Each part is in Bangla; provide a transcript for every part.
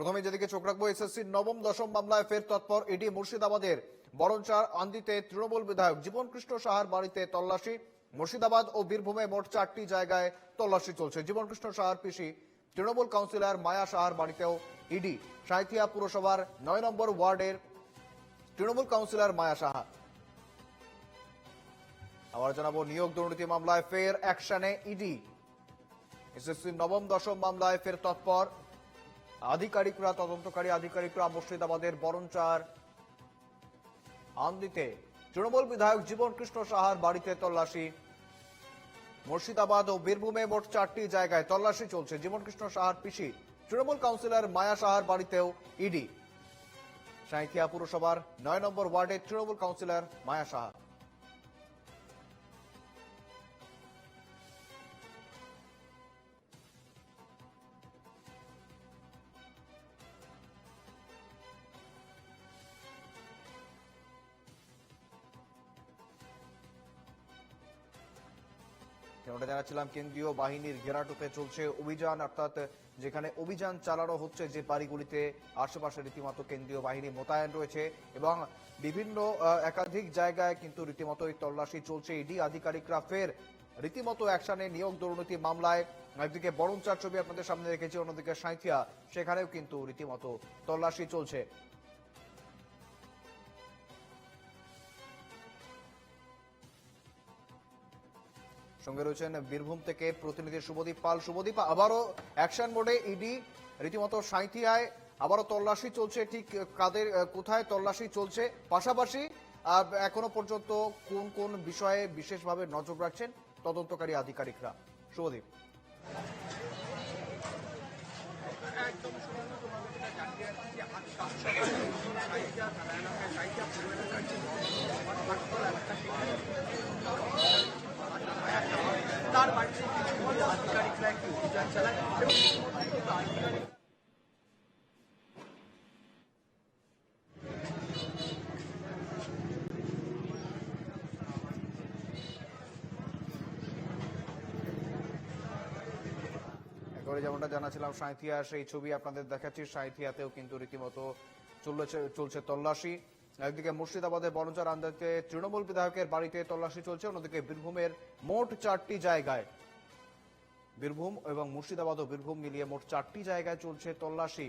প্রথমে যেদিকে চোখ রাখব এসএসসির নবম, দশম মামলায় ফের তৎপর এডি মুর্শিদাবাদের বরঞ্চার আন্দিতে তৃণমূল বিধায়ক জীবন কৃষ্ণ সাহার বাড়িতে তল্লাশি। মুর্শিদাবাদ ও বীরভূমে মোট চারটি জায়গায় তল্লাশি চলছে। জীবন কৃষ্ণ সাহার পিসি তৃণমূল কাউন্সিলর মায়া সাহার বাড়িতেও ইডি সাঁইথিয়া পুরসভার নয় নম্বর ওয়ার্ডের তৃণমূল কাউন্সিলর মায়া সাহা। আবার জানাব, নিয়োগ দুর্নীতি মামলায় ফের অ্যাকশনে ইডি এসএসসির নবম, দশম মামলায় ফের তৎপর আধিকারিকরা, তদন্তকারী আধিকারিকরা মুর্শিদাবাদের বরঞ্চার আমদিতে তৃণমূল বিধায়ক জীবন কৃষ্ণ সাহার বাড়িতে তল্লাশি। মুর্শিদাবাদ ও বীরভূমে মোট চারটি জায়গায় তল্লাশি চলছে। জীবন কৃষ্ণ সাহার পিসি, তৃণমূল কাউন্সিলর মায়া সাহার বাড়িতেও ইডি। সাঁইথিয়া পুরসভার নয় নম্বর ওয়ার্ডের তৃণমূল কাউন্সিলর মায়া সাহা। যেমনটা জানাচ্ছিলাম, কেন্দ্রীয় বাহিনীর ঘেরাটোপে চলছে অভিযান, অর্থাৎ যেখানে অভিযান চালানো হচ্ছে যে বাড়িগুলিতে, আশেপাশে রীতিমতো কেন্দ্রীয় বাহিনী মোতায়েন রয়েছে এবং বিভিন্ন একাধিক জায়গায় কিন্তু রীতিমতোই তল্লাশি চলছে। ইডি আধিকারিকরা ফের রীতিমতো অ্যাকশনে নিয়োগ দুর্নীতি মামলায় একদিকে বরঞ্চার ছবি আপনাদের সামনে রেখেছি, অন্যদিকে সাঁথিয়া সেখানেও কিন্তু রীতিমতো তল্লাশি চলছে। সঙ্গে রয়েছেন বীরভূম থেকে প্রতিনিধি শুভদীপ পাল। শুভদীপ আবারও অ্যাকশন মোডে ইডি রীতিমতো সাঁইথিয়ায় আবারও তল্লাশি চলছে। ঠিক কাদের কোথায় তল্লাশি চলছে? পাশাপাশি এখনও পর্যন্ত কোন কোন বিষয়ে বিশেষভাবে নজর রাখছেন তদন্তকারী আধিকারিকরা? শুভদীপ তার বাড়িতে কিছু আধিকারিকরা অভিযান চালায় এবং আধিকারিক যেমনটা জানাছিলাম সাঁইথিয়া সেই ছবি আপনাদের দেখাচ্ছি। সাঁইথিয়াতেও কিন্তু রীতিমতো চলছে চলছে তল্লাশি। একদিকে মুর্শিদাবাদের বনচার আন্দাজে তৃণমূল বিধায়কের বাড়িতে তল্লাশি চলছে, অন্যদিকে বীরভূমের মোট চারটি জায়গায়। বীরভূম এবং মুর্শিদাবাদ ও বীরভূম মিলিয়ে মোট চারটি জায়গায় চলছে তল্লাশি।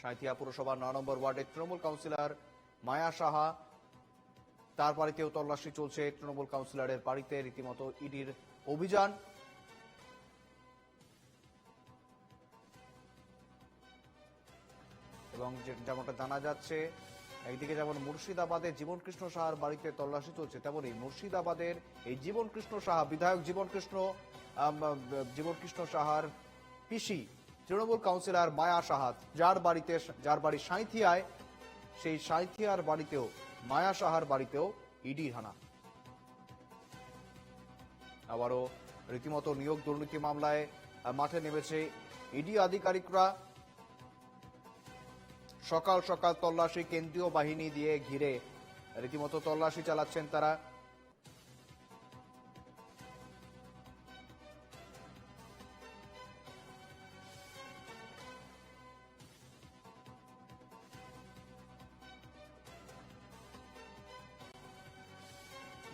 সাঁইথিয়া পুরসভার ন নম্বর ওয়ার্ডের তৃণমূল কাউন্সিলর মায়া সাহা, তার বাড়িতেও তল্লাশি চলছে, তৃণমূল কাউন্সিলরের বাড়িতে রীতিমতো ইডির অভিযান। এবং যেমনটা জানা যাচ্ছে একদিকে যেমন মুর্শিদাবাদের জীবনকৃষ্ণ সাহার বাড়িতে তল্লাশি চলছে তেমনই মুর্শিদাবাদের এই জীবনকৃষ্ণ সাহা বিধায়ক জীবন কৃষ্ণ আম, জীবন কৃষ্ণ সাহার পিসি তৃণমূল কাউন্সিলর মায়া সাহা যার বাড়িতে যার বাড়ি সাঁইথিয়ায় সেই সাঁইথিয়ার বাড়িতেও মায়া সাহার বাড়িতেও ইডি হানা। আবারও রীতিমতো নিয়োগ দুর্নীতি মামলায় মাঠে নেমেছে ইডি আধিকারিকরা। সকাল সকাল তল্লাশি কেন্দ্রীয় বাহিনী দিয়ে ঘিরে। রীতিমতো তল্লাশি চালাচ্ছেন তারা।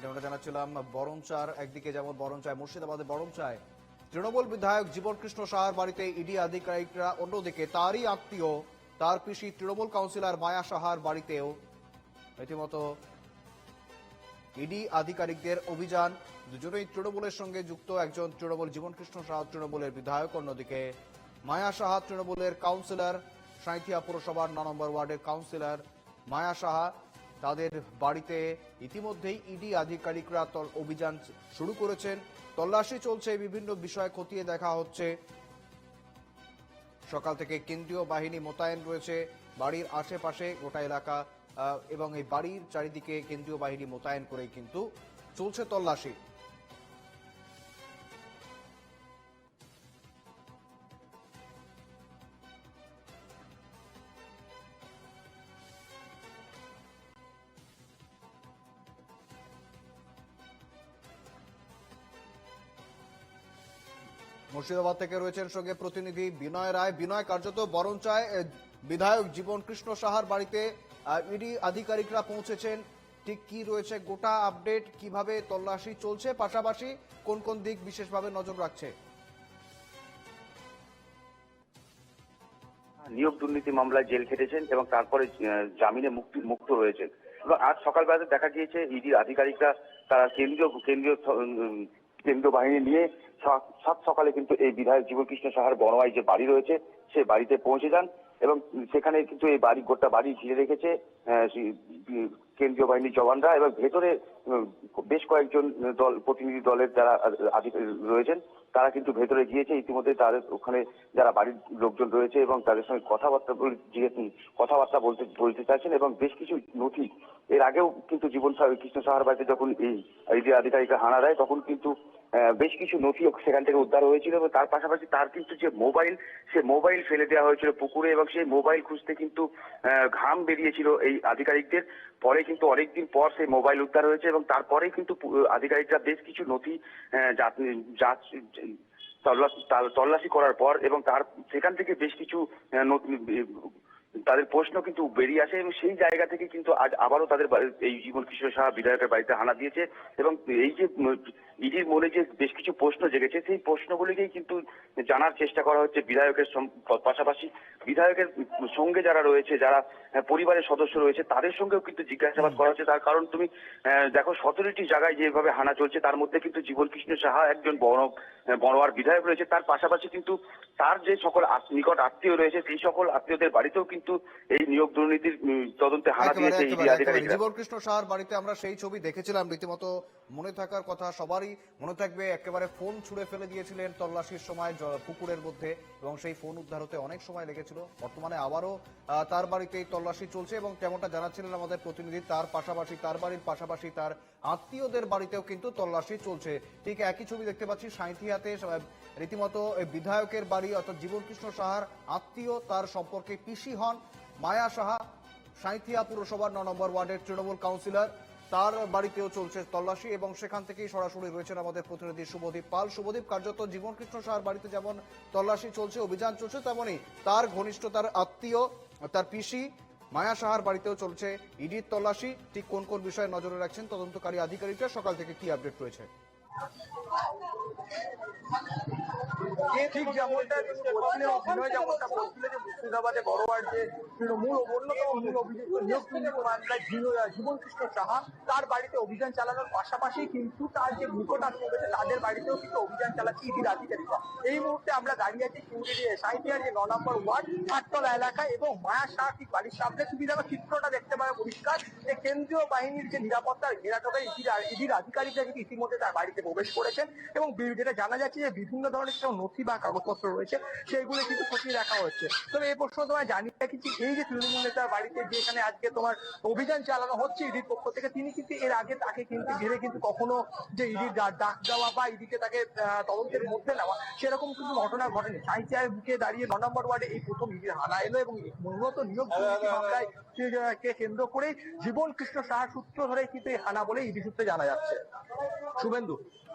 যেমনটা জানাচ্ছিলাম, বরঞ্চার, একদিকে যেমন বরঞ্চায় মুর্শিদাবাদে বরঞ্চায়। তৃণমূল বিধায়ক জীবন কৃষ্ণ সাহার বাড়িতে ইডি আধিকারিকরা, অন্যদিকে তারই আত্মীয় তার পিসি তৃণমূল কাউন্সিলর মায়া সাহার বাড়িতেও রীতিমতো ইডি আধিকারিকদের অভিযান, দুজনেই তৃণমূলের সঙ্গে যুক্ত, একজন তৃণমূল জীবন কৃষ্ণ সাহা তৃণমূলের বিধায়ক, অন্যদিকে মায়া সাহা তৃণমূলের কাউন্সিলর, সাঁইথিয়া পুরসভার ন নম্বর ওয়ার্ডের কাউন্সিলর মায়া সাহা তাদের বাড়িতে ইতিমধ্যেই ইডি আধিকারিকরা অভিযান শুরু করেছেন। তল্লাশি চলছে, বিভিন্ন বিষয় খতিয়ে দেখা হচ্ছে। সকাল থেকে কেন্দ্রীয় বাহিনী মোতায়েন রয়েছে বাড়ির আশেপাশে গোটা এলাকা এবং এই বাড়ির চারিদিকে কেন্দ্রীয় বাহিনী মোতায়েন করেই কিন্তু চলছে তল্লাশি। মুর্শিদাবাদ থেকে রয়েছেন সঙ্গে প্রতিনিধি বিনয় রায়। বিনয়, কার্যত বরঞ্চায় বিধায়ক জীবন কৃষ্ণ সাহার বাড়িতে ইডি আধিকারিকরা পৌঁছেছেন। ঠিক কি রয়েছে, গোটা আপডেট কীভাবে তল্লাশি চলছে? পাশাপাশি কোন কোন দিক বিশেষভাবে নজর রাখছে? নিয়োগ দুর্নীতি মামলায় জেল খেটেছেন এবং তারপরে জামিনে মুক্তি, মুক্ত হয়েছেন। এবং আজ সকালবেলাতে দেখা গিয়েছে, ইডির আধিকারিকরা, তারা কেন্দ্রীয় কেন্দ্রীয় কেন্দ্রীয় বাহিনী নিয়ে সাত সকালে কিন্তু এই বিধায়ক জীবকৃষ্ণ সাহার বড়োয়াই যে বাড়ি রয়েছে, সে বাড়িতে পৌঁছে যান এবং সেখানে কিন্তু এই বাড়ি, গোটা বাড়ি ঘিরে রেখেছে কেন্দ্রীয় বাহিনীর জওয়ানরা এবং ভেতরে বেশ কয়েকজন দল, প্রতিনিধি দলের যারা রয়েছেন, তারা কিন্তু ভেতরে গিয়েছে। ইতিমধ্যে তাদের ওখানে যারা বাড়ির লোকজন রয়েছে এবং তাদের সঙ্গে কথাবার্তা কথাবার্তা বলতে বলতে চাইছেন এবং বেশ কিছু নথি এর আগেও কিন্তু জীবন কৃষ্ণ সাহার বাড়িতে যখন এই ইডি আধিকারিকরা হানা দেয়, তখন কিন্তু বেশ কিছু নথি সেখান থেকে উদ্ধার হয়েছিল এবং তার পাশাপাশি তার কিন্তু যে মোবাইল, সে মোবাইল ফেলে দেওয়া হয়েছিল পুকুরে এবং সেই মোবাইল খুঁজতে কিন্তু ঘাম বেরিয়েছিল এই আধিকারিকদের। পরে কিন্তু অনেকদিন পর সেই মোবাইল উদ্ধার হয়েছে এবং তারপরে কিন্তু আধিকারিকরা বেশ কিছু নথি তল্লাশি করার পর এবং তার, সেখান থেকে বেশ কিছু তাদের প্রশ্ন কিন্তু বেরিয়ে আসে এবং সেই জায়গা থেকে কিন্তু আজ আবারও তাদের এই জীবন কিশোর সাহা বিধায়কের বাড়িতে হানা দিয়েছে এবং এই যে ইডির মনে যে বেশ কিছু প্রশ্ন জেগেছে সেই প্রশ্নগুলিকেই কিন্তু জানার চেষ্টা করা হচ্ছে বিধায়কের পাশাপাশি বিধায়কের সঙ্গে যারা রয়েছে যারা আহ, পরিবারের সদস্য রয়েছে তাদের সঙ্গেও কিন্তু জিজ্ঞাসাবাদ করা হচ্ছে। তার কারণ তুমি দেখো সতেরোটি জায়গায় যেভাবে হানা চলছে তার মধ্যে কিন্তু জীবন কৃষ্ণ সাহা একজন বড় বড়োয়ার বিধায়ক রয়েছে তার পাশাপাশি কিন্তু তার যে সকল নিকট আত্মীয় রয়েছে সেই সকল আত্মীয়দের বাড়িতেও কিন্তু এই নিয়োগ দুর্নীতির তদন্তে হানা দিয়েছে ইডি। আধিকারিকরা জীবন কৃষ্ণ সাহার বাড়িতে আমরা সেই ছবি দেখেছিলাম রীতিমতো মনে থাকার কথা সবারই মনে থাকবে একেবারে ফোন ছুঁড়ে ফেলে দিয়েছিলেন তল্লাশির সময় পুকুরের মধ্যে এবং সেই ফোন উদ্ধার হতে অনেক সময় লেগেছিল বর্তমানে আবারও তার বাড়িতে এই তল্লাশি চলছে এবং যেমনটা জানাচ্ছিলেন আমাদের প্রতিনিধি তার পাশাপাশি তার বাড়ির পাশাপাশি তার আত্মীয়দের বাড়িতেও কিন্তু তল্লাশি চলছে ঠিক একই ছবি দেখতে পাচ্ছি সাঁইথিয়াতে আহ, রীতিমতো বিধায়কের বাড়ি অর্থাৎ জীবন কৃষ্ণ সাহার আত্মীয় তার সম্পর্কে পিসি হন মায়া সাহা সাঁইথিয়া পুরসভার ন নম্বর ওয়ার্ডের তৃণমূল কাউন্সিলর। তার বাড়িতেও চলছে তল্লাশি এবং সেখান থেকেই সরাসরি রয়েছেন আমাদের প্রতিনিধি শুভদীপ পাল। শুভদীপ কার্যত জীবনকৃষ্ণ সাহার বাড়িতে যেমন তল্লাশি চলছে অভিযান চলছে তেমনই তার ঘনিষ্ঠ তার আত্মীয় তার পিসি মায়া সাহার বাড়িতেও চলছে ইডির তল্লাশি। ঠিক কোন কোন বিষয়ে নজরে রাখছেন তদন্তকারী আধিকারিকরা? সকাল থেকে কি আপডেট রয়েছে? তার বাড়িতে অভিযান চালানোর পাশাপাশি কিন্তু তার যে আত্মীয় তাদের বাড়িতেও কিন্তু অভিযান এই মুহূর্তে আমরা দাঁড়িয়ে আছি ন নম্বর ওয়ার্ড, হাটতলা এলাকায় এবং মায়া শাহ ঠিক বাড়ির সামনে। তুমি দেখো চিত্রটা দেখতে পাবে পরিষ্কার। যে কেন্দ্রীয় বাহিনীর যে নিরাপত্তার ঘেরাটোকে ইডির আধিকারিকরা কিন্তু ইতিমধ্যে তার বাড়িতে প্রবেশ করেছেন এবং যেটা জানা যাচ্ছে যে বিভিন্ন ধরনের সব নথি বা কাগজপত্র রয়েছে সেগুলো কিন্তু খতিয়ে রাখা হচ্ছে। তবে এই প্রশ্ন তোমায় জানিয়ে রাখি এই যে তৃণমূল নেতার বাড়িতে যেখানে আজকে তোমার অভিযান চালানো হচ্ছে ইডির পক্ষ থেকে, তিনি কিন্তু এর আগে তাকে কিন্তু ঘিরে কিন্তু কখনো যে ইডির ডাক দেওয়া বা ইডিকে তাকে তদন্তের মধ্যে নেওয়া, সেরকম কিন্তু ঘটনা ঘটেনি। সাঁইচিয়ার বুকে দাঁড়িয়ে ন নম্বর ওয়ার্ডে এই প্রথম ইডির হানা এলো এবং মূলত নিয়োগ কে- কেন্দ্র করে জীবন কৃষ্ণ সাহা সূত্র ধরে কিন্তু এই হানা বলে ইডি সূত্রে জানা যাচ্ছে। শুভেন্দু।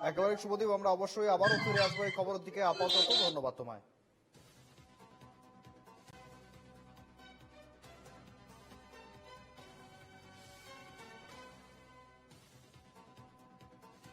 একেবারে শুভদীপ আমরা অবশ্যই আবারও ফিরে আসব এই খবরের দিকে। আপাতত ধন্যবাদ তোমায়।